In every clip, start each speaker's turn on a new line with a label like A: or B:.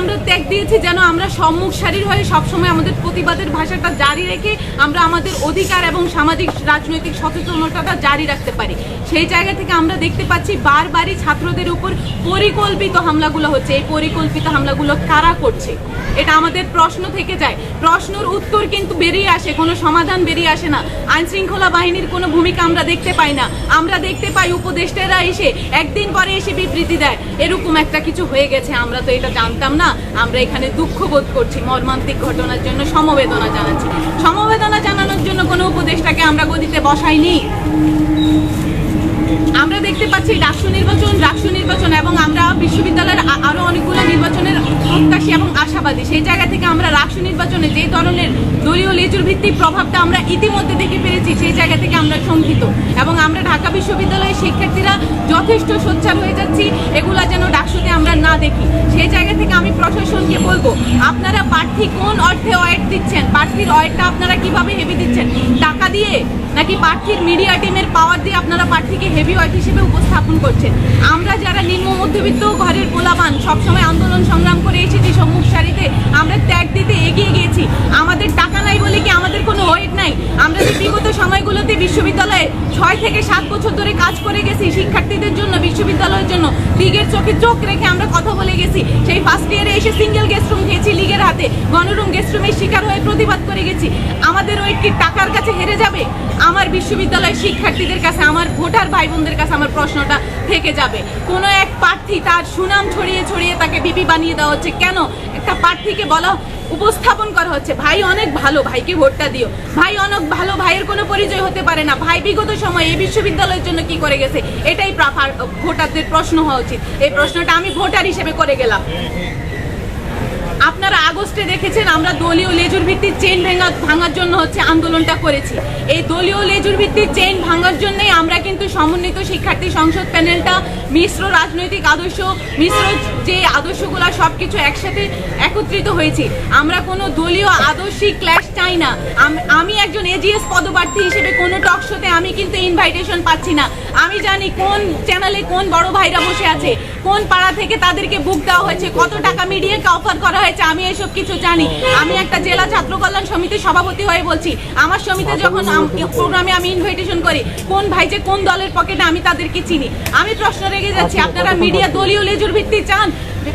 A: আমরা ত্যাগ দিয়েছি যেন আমরা সম্মুখ সারির হয়ে সবসময় আমাদের প্রতিবাদের ভাষাটা জারি রেখে আমরা আমাদের অধিকার এবং সামাজিক, রাজনৈতিক সচেতনতাটা জারি রাখতে পারি। সেই জায়গা থেকে আমরা দেখতে পাচ্ছি বারবারই ছাত্রদের উপর পরিকল্পিত হামলাগুলো হচ্ছে। এই পরিকল্পিত হামলাগুলো কারা করছে? এটা আমাদের প্রশ্ন থেকে যায়। প্রশ্নর উত্তর কিন্তু বেরিয়ে আসে, কোনো সমাধান বেরিয়ে আসে না। আইন শৃঙ্খলা বাহিনীর কোনো ভূমিকা আমরা দেখতে পাই না। আমরা দেখতে পাই উপদেষ্টারা এসে একদিন পরে এসে বিবৃতি দেয়। এরকম একটা কিছু হয়ে গেছে, আমরা তো এটা জানতাম না। আমরা এখানে দুঃখ বোধ করছি, মর্মান্তিক ঘটনার জন্য সমবেদনা জানাচ্ছি। সমবেদনা জানানোর জন্য কোনো উপদেশটাকে আমরা গদিতে বসাইনি। আমরা দেখতে পাচ্ছি রাষ্ট্র নির্বাচন রাষ্ট্র নির্বাচন এবং আমরা বিশ্ববিদ্যালয়ের আরও অনেকগুলো নির্বাচনের প্রত্যাশী এবং আশাবাদী। সেই জায়গা থেকে আমরা রাষ্ট্র নির্বাচনে যে ধরনের দলীয় লেজুর ভিত্তিক প্রভাবটা আমরা ইতিমধ্যে দেখে পেরেছি সেই জায়গা থেকে আমরা শঙ্কিত। এবং আমরা ঢাকা বিশ্ববিদ্যালয়ের শিক্ষার্থীরা যথেষ্ট সোচ্চার হয়ে যাচ্ছি, এগুলা যেন ডাকসুতে আমরা না দেখি। সেই জায়গা থেকে আমি প্রশাসনকে বলব, আপনারা প্রার্থী কোন অর্থে ওয়েট দিচ্ছেন? প্রার্থীর ওয়েটটা আপনারা কীভাবে হেভি দিচ্ছেন? টাকা দিয়ে নাকি প্রার্থীর মিডিয়া টিমের পাওয়ার দিয়ে আপনারা প্রার্থীকে হেভি ওয়েট হিসেবে উপস্থাপন করছেন আমরা যারা নিম্ন মধ্যবিত্ত ঘরের পোলাপান সবসময় আন্দোলন সংগ্রাম করে এসেছি সম্মুখ সারিতে, আমরা ত্যাগ দিতে এগিয়ে গিয়েছি। আমাদের টাকা নাই বলে কি আমাদের কোনো ওয়েট নাই? আমরা যে বিগত সময়গুলোতে বিশ্ববিদ্যালয়ে ছয় থেকে সাত বছর ধরে কাজ করে গেছি, শিক্ষার্থীদের জন্য, বিশ্ববিদ্যালয়ের জন্য, লিগের চোখে চোখ রেখে আমরা কথা বলে গেছি। সেই ফার্স্ট ইয়ারে এসে সিঙ্গেল গেস্ট রুম খেয়েছি লিগের হাতে। শিকার হয়ে প্রতিবাদ করে গেছি। আমাদের ওই কি টাকার কাছে হেরে যাবে? আমার বিশ্ববিদ্যালয়ের শিক্ষার্থীদের কাছে, আমার ভোটার ভাই বোনদের কাছে আমার প্রশ্নটা থেকে যাবে। কোনো এক প্রার্থী তার সুনাম ছড়িয়ে ছড়িয়ে তাকে বিপি বানিয়ে দেওয়া হচ্ছে। কেন? একটা প্রার্থীকে বলা, উপস্থাপন করা হচ্ছে। ভাই অনেক ভালো, ভাইকে ভোটটা দিও। ভাই অনেক ভালো, ভাইয়ের কোনো পরিচয় হতে পারে না। ভাই বিগত সময়ে এই বিশ্ববিদ্যালয়ের জন্য কি করে গেছে? এটাই ভোটারদের প্রশ্ন হওয়া উচিত। এই প্রশ্নটা আমি ভোটার হিসেবে করে গেলাম। আপনারা আগস্টে দেখেছেন আমরা দলীয় লেজুর ভিত্তিক চেইন ভাঙা ভাঙার জন্য হচ্ছে আন্দোলনটা করেছি। এই দলীয় লেজুর ভিত্তিক চেইন ভাঙার জন্যই আমরা কিন্তু সমন্বিত শিক্ষার্থী সংসদ প্যানেলটা, মিশ্র রাজনৈতিক আদর্শ, মিশ্র যে আদর্শগুলো সব কিছু একসাথে একত্রিত হয়েছি। আমরা কোনো দলীয় আদর্শিক ক্ল্যাশ চাই না। আমি একজন এজিএস পদপ্রার্থী হিসেবে কোনো টক শোতে আমি কিন্তু ইনভাইটেশন পাচ্ছি না। আমি জানি কোন চ্যানেলে কোন বড় ভাইরা বসে আছে কোন পাড়া থেকে তাদেরকে বুক দেওয়া হয়েছে কত টাকা মিডিয়াকে অফার করা হয়েছে আমি এসব কিছু জানি। আমি একটা জেলা ছাত্র কল্যাণ সমিতির সভাপতি হয়ে বলছি আমার সমিতি যখন প্রোগ্রামে আমি ইনভাইটেশন করি কোন ভাই যে কোন দলের পকেটে আমি তাদেরকে চিনি। আমি প্রশ্ন রেগে যাচ্ছি আপনারা মিডিয়া দলীয় লেজুর ভিত্তি চান?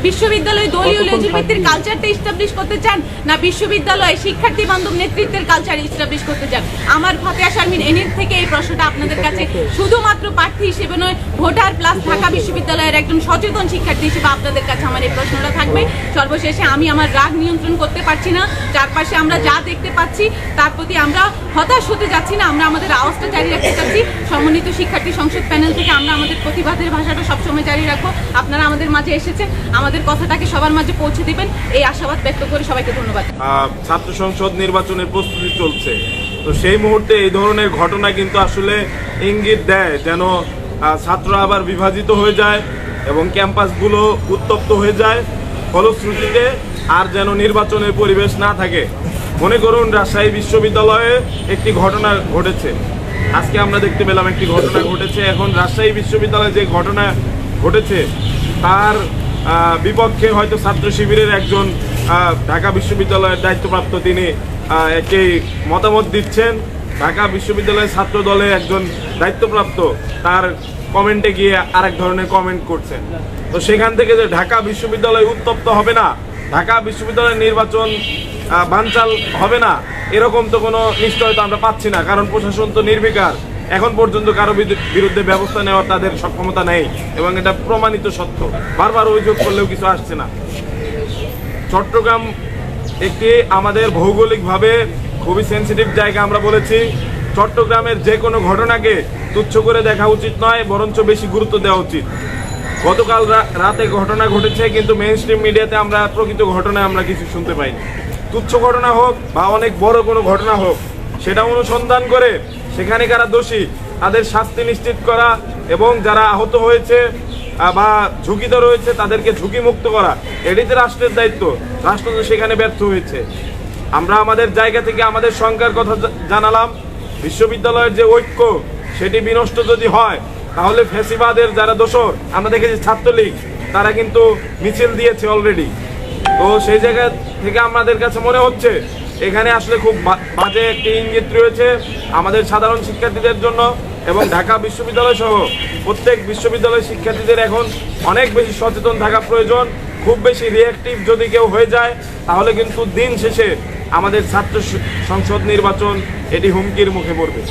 A: বিশ্ববিদ্যালয়ে দলীয় লেজুর ভিত্তির কালচারটা ইস্টাবলিশ করতে চান? না বিশ্ববিদ্যালয়ে শিক্ষার্থী বান্ধব নেতৃত্বের কালচার ইস্টাবলিশ করতে চান? আমার ফাতেহা শারমিন এনির থেকে এই প্রশ্নটা আপনাদের কাছে শুধুমাত্র প্রার্থী হিসেবে নয় ভোটার প্লাস ঢাকা বিশ্ববিদ্যালয়ের একজন সচেতন শিক্ষার্থী হিসেবে আপনাদের কাছে আমার এই প্রশ্নটা থাকবে। সর্বশেষে আমি আমার রাগ নিয়ন্ত্রণ করতে পারছি না চারপাশে আমরা যা দেখতে পাচ্ছি তার প্রতি আমরা হতাশ হতে যাচ্ছি না আমরা আমাদের আওয়াজটা জারি রাখতে চাচ্ছি। সমন্বিত শিক্ষার্থী সংসদ প্যানেল থেকে আমরা আমাদের প্রতিবাদের ভাষাটা সবসময় জারি রাখব। আপনারা আমাদের মাঝে এসেছেন। আমাদের কথাটাকে সবার মাঝে পৌঁছে দিবেন। এই আশাবাদ ব্যক্ত করে সবাইকে ধন্যবাদ।
B: ছাত্র সংসদ নির্বাচনের প্রস্তুতি চলছে। তো সেই মুহূর্তে এই ধরনের ঘটনা কিন্তু আসলে ইঙ্গিত দেয় যেন আহ, ছাত্ররা আবার বিভাজিত হয়ে যায় এবং ক্যাম্পাসগুলো উত্তপ্ত হয়ে যায়। ফলশ্রুতিতে আর যেন নির্বাচনের পরিবেশ না থাকে। মনে করুন রাজশাহী বিশ্ববিদ্যালয়ে একটি ঘটনা ঘটেছে। আজকে আমরা দেখতে পেলাম একটি ঘটনা ঘটেছে। এখন রাজশাহী বিশ্ববিদ্যালয়ে যে ঘটনা ঘটেছে তার বিপক্ষে হয়তো ছাত্র শিবিরের একজন ঢাকা বিশ্ববিদ্যালয়ের দায়িত্বপ্রাপ্ত তিনি একটি মতামত দিচ্ছেন। ঢাকা বিশ্ববিদ্যালয়ের ছাত্র দলে একজন দায়িত্বপ্রাপ্ত, তার কমেন্টে গিয়ে আরেক ধরনের কমেন্ট করছেন। তো সেখান থেকে যে ঢাকা বিশ্ববিদ্যালয় উত্তপ্ত হবে না, ঢাকা বিশ্ববিদ্যালয়ের নির্বাচন বানচাল হবে না, এরকম তো কোনো নিশ্চয়তা আমরা পাচ্ছি না, কারণ প্রশাসন তো নির্বিকার। এখন পর্যন্ত কারও বিরু- বিরুদ্ধে ব্যবস্থা নেওয়ার তাদের সক্ষমতা নেই এবং এটা প্রমাণিত সত্য। বারবার অভিযোগ করলেও কিছু আসছে না। চট্টগ্রাম একটি আমাদের ভৌগোলিকভাবে খুবই সেনসিটিভ জায়গা আমরা বলেছি। চট্টগ্রামের যে কোনো ঘটনাকে তুচ্ছ করে দেখা উচিত নয়, বরঞ্চ বেশি গুরুত্ব দেওয়া উচিত। গতকাল রাতে ঘটনা ঘটেছে, কিন্তু মেইন স্ট্রিম মিডিয়াতে আমরা প্রকৃত ঘটনায় আমরা কিছু শুনতে পাইনি। তুচ্ছ ঘটনা হোক বা অনেক বড় কোনো ঘটনা হোক, সেটা অনুসন্ধান করে সেখানে কারা দোষী? তাদের শাস্তি নিশ্চিত করা এবং যারা আহত হয়েছে বা ঝুঁকিতে রয়েছে, তাদেরকে ঝুঁকি মুক্ত করা এটিতে রাষ্ট্রের দায়িত্ব। রাষ্ট্র তো সেখানে ব্যর্থ হয়েছে। আমরা আমাদের জায়গা থেকে আমাদের সংখ্যার কথা জানালাম। বিশ্ববিদ্যালয়ের যে ঐক্য, সেটি বিনষ্ট যদি হয়, তাহলে ফেসিবাদের যারা দোষর, আমরা দেখেছি ছাত্রলীগ, তারা কিন্তু মিছিল দিয়েছে অলরেডি তো সেই জায়গা থেকে আমাদের কাছে মনে হচ্ছে এখানে আসলে খুব বাজে একটি ইঙ্গিত রয়েছে আমাদের সাধারণ শিক্ষার্থীদের জন্য এবং ঢাকা বিশ্ববিদ্যালয় সহ প্রত্যেক বিশ্ববিদ্যালয়ের শিক্ষার্থীদের এখন অনেক বেশি সচেতন থাকা প্রয়োজন। খুব বেশি রিয়াক্টিভ যদি কেউ হয়ে যায়, তাহলে কিন্তু দিন শেষে আমাদের ছাত্র সংসদ নির্বাচন এটি হুমকির মুখে পড়বে।